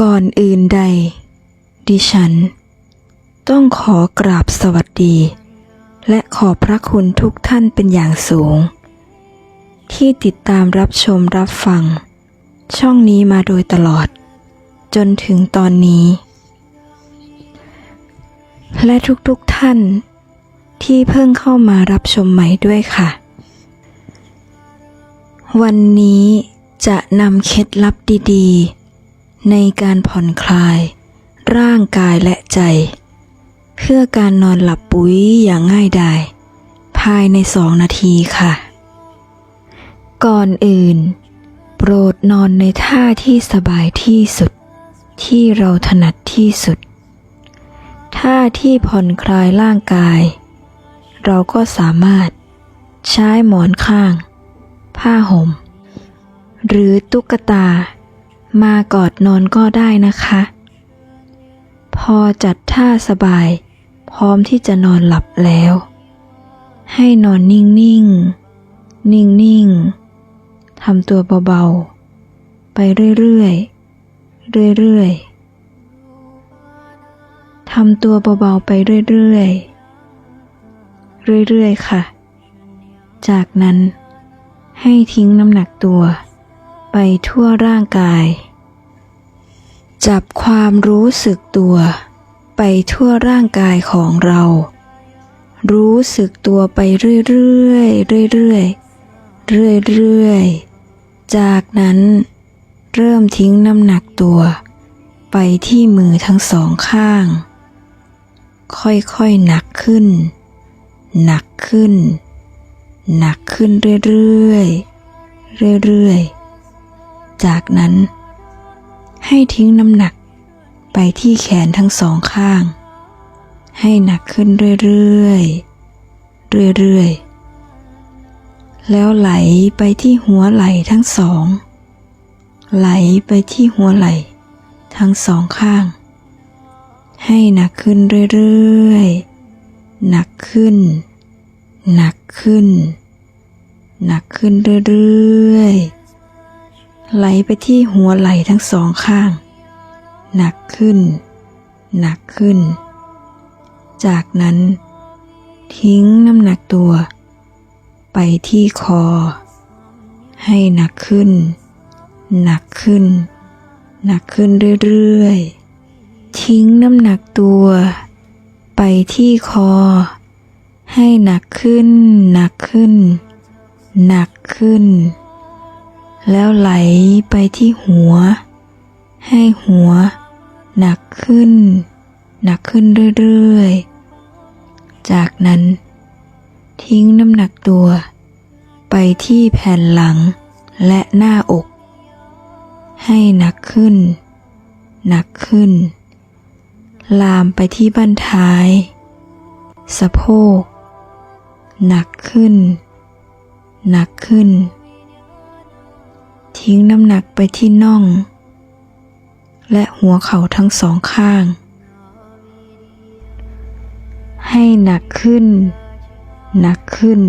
ก่อนอื่นใด ดิฉัน ต้องขอกราบสวัสดี และขอพระคุณทุกท่านเป็นอย่างสูง ที่ติดตามรับชมรับฟัง ช่องนี้มาโดยตลอด จนถึงตอนนี้ และทุกๆท่าน ที่เพิ่งเข้ามารับชมใหม่ด้วยค่ะ วันนี้จะนำเคล็ดลับดี ๆ ในการผ่อนคลาย ร่างกายและใจ เพื่อการนอนหลับปุ๋ยอย่างง่ายดายภายในสองนาทีค่ะ ก่อนอื่น โปรดนอนในท่าที่สบายที่สุด ที่เราถนัดที่สุด ท่าที่ผ่อนคลายร่างกาย เราก็สามารถใช้หมอนข้าง ผ้าห่ม หรือตุ๊กตา มากอดนอนก็ได้นะคะ พอจัดท่าสบาย พร้อมที่จะนอนหลับแล้ว ให้นอนนิ่งๆนิ่งๆทำตัวเบาๆ ไปเรื่อยๆ เรื่อยๆทำตัวเบาๆไปเรื่อยๆ เรื่อยๆ ค่ะ จากนั้นให้ทิ้งน้ำหนักตัว ไปทั่วร่างกาย จับความรู้สึกตัว ไปทั่วร่างกายของเรา รู้สึกตัวไปเรื่อยๆเรื่อยๆเรื่อยจากนั้น เริ่มทิ้งน้ำหนักตัว ไปที่มือทั้งสองข้าง ค่อยๆหนักขึ้น หนักขึ้น หนักขึ้นเรื่อยๆเรื่อยๆ จากนั้นให้ทิ้งน้ำหนักไปที่แขนทั้งสองข้าง ให้หนักขึ้นเรื่อยๆ เรื่อยๆ แล้วไหลไปที่หัวไหล่ทั้งสอง ไหลไปที่หัวไหล่ทั้งสองข้าง ให้หนักขึ้นเรื่อยๆ หนักขึ้น หนักขึ้น หนักขึ้นเรื่อยๆ ไหลไปที่หัวไหล่ทั้งสองข้าง หนักขึ้น หนักขึ้น จากนั้น ทิ้งน้ำหนักตัว ไปที่คอ ให้หนักขึ้น หนักขึ้น หนักขึ้นเรื่อยๆ ทิ้งน้ำหนักตัว ไปที่คอ ให้หนักขึ้น หนักขึ้น หนักขึ้น แล้วไหลไปที่หัว ให้หัว หนักขึ้น หนักขึ้นเรื่อยๆ จากนั้น ทิ้งน้ำหนักตัว ไปที่แผ่นหลังและหน้าอก ให้หนักขึ้น หนักขึ้น ลามไปที่บั้นท้าย สะโพก หนักขึ้น หนักขึ้น ทิ้งน้ำหนักไปที่น่อง และหัวเข่าทั้งสองข้าง ให้หนักขึ้น หนักขึ้น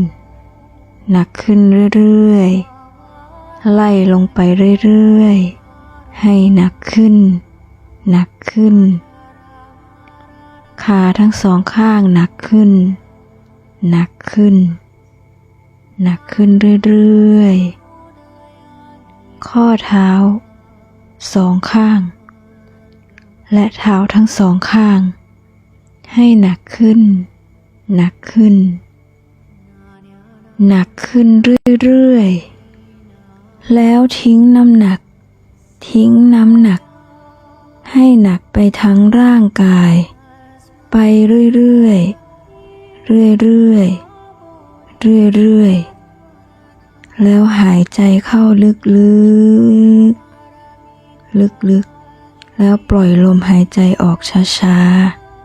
หนักขึ้นเรื่อยๆ ไล่ลงไปเรื่อยๆ ให้หนักขึ้น หนักขึ้น ขาทั้งสองข้างหนักขึ้น หนักขึ้น หนักขึ้นเรื่อยๆ ข้อเท้า สองข้าง และเท้าทั้งสองข้าง ให้หนักขึ้น หนักขึ้น หนักขึ้นเรื่อยๆ แล้วทิ้งน้ำหนัก ทิ้งน้ำหนัก ให้หนักไปทั้งร่างกาย ไปเรื่อยๆ เรื่อยๆ เรื่อยๆ แล้วหายใจเข้าลึกๆ ลึกๆ แล้วปล่อยลมหายใจออกช้า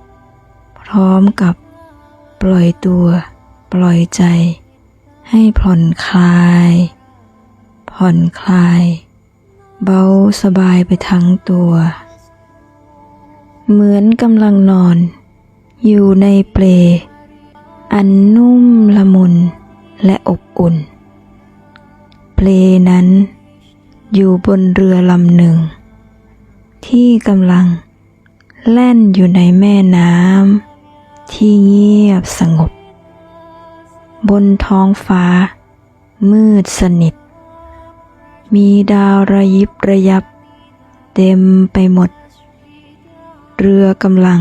ๆ พร้อมกับปล่อยตัว ปล่อยใจ ให้ผ่อนคลาย ผ่อนคลาย เบาสบายไปทั้งตัว เหมือนกำลังนอน อยู่ในเปลอันนุ่มละมุนและอบอุ่น เปลนั้น อยู่บนเรือลำหนึ่ง ที่กำลังแล่นอยู่ในแม่น้ำที่เงียบสงบ บนท้องฟ้า มืดสนิท มีดาวระยิบระยับ เต็มไปหมด เรือกำลัง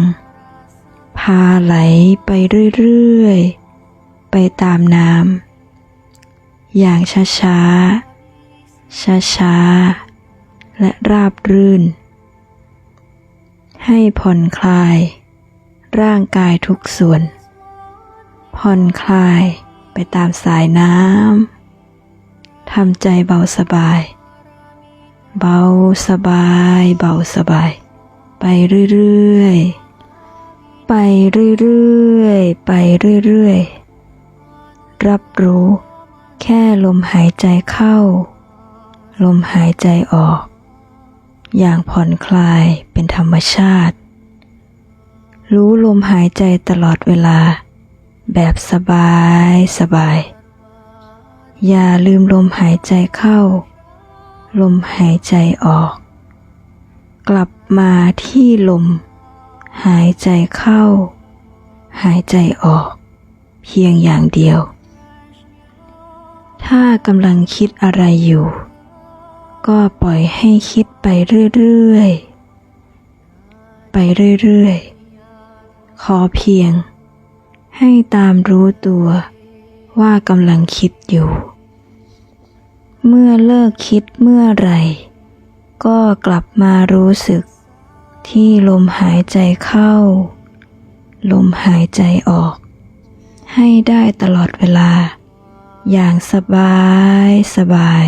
พาไหลไปเรื่อย ๆ ไปตามน้ำ อย่างช้าๆช้าๆและราบรื่น ให้ผ่อนคลาย ร่างกายทุกส่วน ผ่อนคลายไปตามสายน้ำทำใจเบาสบาย เบาสบาย เบาสบาย ไปเรื่อยๆไปเรื่อยๆ ไปเรื่อยๆ รับรู้ แค่ลมหายใจเข้า ลมหายใจออก อย่างผ่อนคลายเป็นธรรมชาติ รู้ลมหายใจตลอดเวลา แบบสบายสบาย อย่าลืมลมหายใจเข้า ลมหายใจออก กลับมาที่ลม หายใจเข้า หายใจออก เพียงอย่างเดียว ถ้ากำลังคิดอะไรอยู่ ก็ปล่อยให้คิดไปเรื่อยๆ ไปเรื่อยๆ ขอเพียง ให้ตามรู้ตัวว่ากำลังคิดอยู่ เมื่อเลิกคิดเมื่อไหร่ก็กลับมารู้สึก ที่ลมหายใจเข้า ลมหายใจออก ให้ได้ตลอดเวลา อย่างสบายสบาย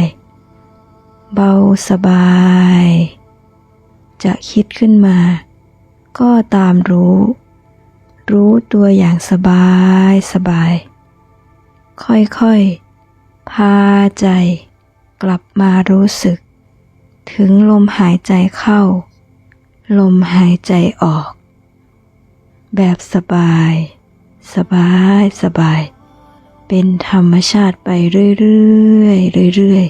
เบาสบาย จะคิดขึ้นมา ก็ตามรู้ รู้ตัวอย่างสบายสบาย ค่อยๆ พาใจ กลับมารู้สึก ถึงลมหายใจเข้า ลมหายใจออก แบบสบาย สบายสบาย เป็นธรรมชาติไปเรื่อยๆเรื่อย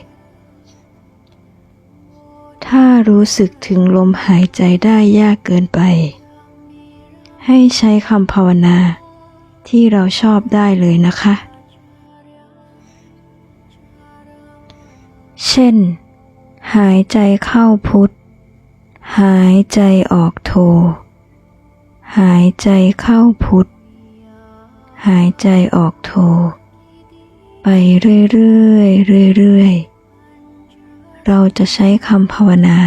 ๆ ถ้ารู้สึกถึงลมหายใจได้ยากเกินไป ให้ใช้คำภาวนาที่เราชอบได้เลยนะคะ เช่น หายใจเข้าพุทธหายใจออกโท หายใจเข้าพุทธหายใจออกโท ไปเรื่อยๆเรื่อยๆ เราจะใช้คำภาวนา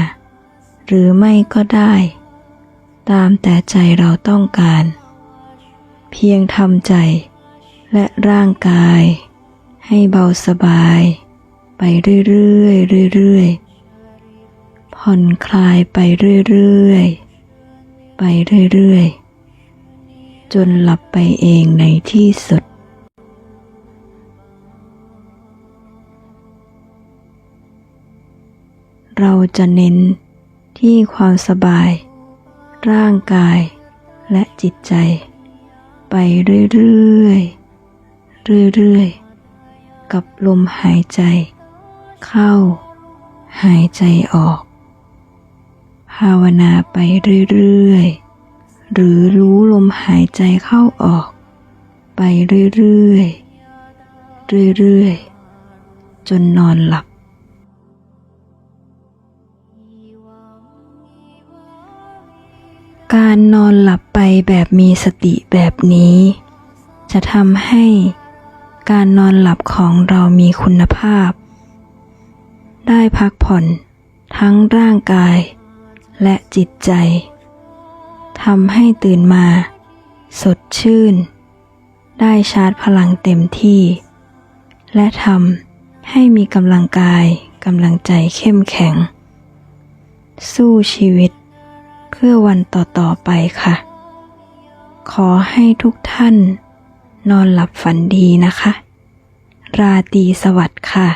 หรือไม่ก็ได้ ตามแต่ใจเราต้องการ เพียงทำใจและร่างกาย ให้เบาสบาย ไปเรื่อยๆเรื่อยๆ ผ่อนคลายไปเรื่อยๆ ไปเรื่อยๆ จนหลับไปเองในที่สุด เราจะเน้นที่ความสบาย ร่างกายและจิตใจ ไปเรื่อยๆ เรื่อยๆ กับลมหายใจ เข้า หายใจออก ภาวนาไปเรื่อยๆ หรือรู้ลมหายใจเข้าออก ไปเรื่อยๆ เรื่อยๆ จนนอนหลับ การนอนหลับไปแบบมีสติแบบนี้ จะทำให้การนอนหลับของเรามีคุณภาพ ได้พักผ่อนทั้งร่างกายและจิตใจทำให้ตื่นมา สดชื่น ได้ชาร์จพลังเต็มที่ และทำให้มีกำลังกายกำลังใจเข้มแข็ง สู้ชีวิต เพื่อวันต่อๆไปค่ะ ขอให้ทุกท่าน นอนหลับฝันดีนะคะ ราตรีสวัสดิ์ค่ะ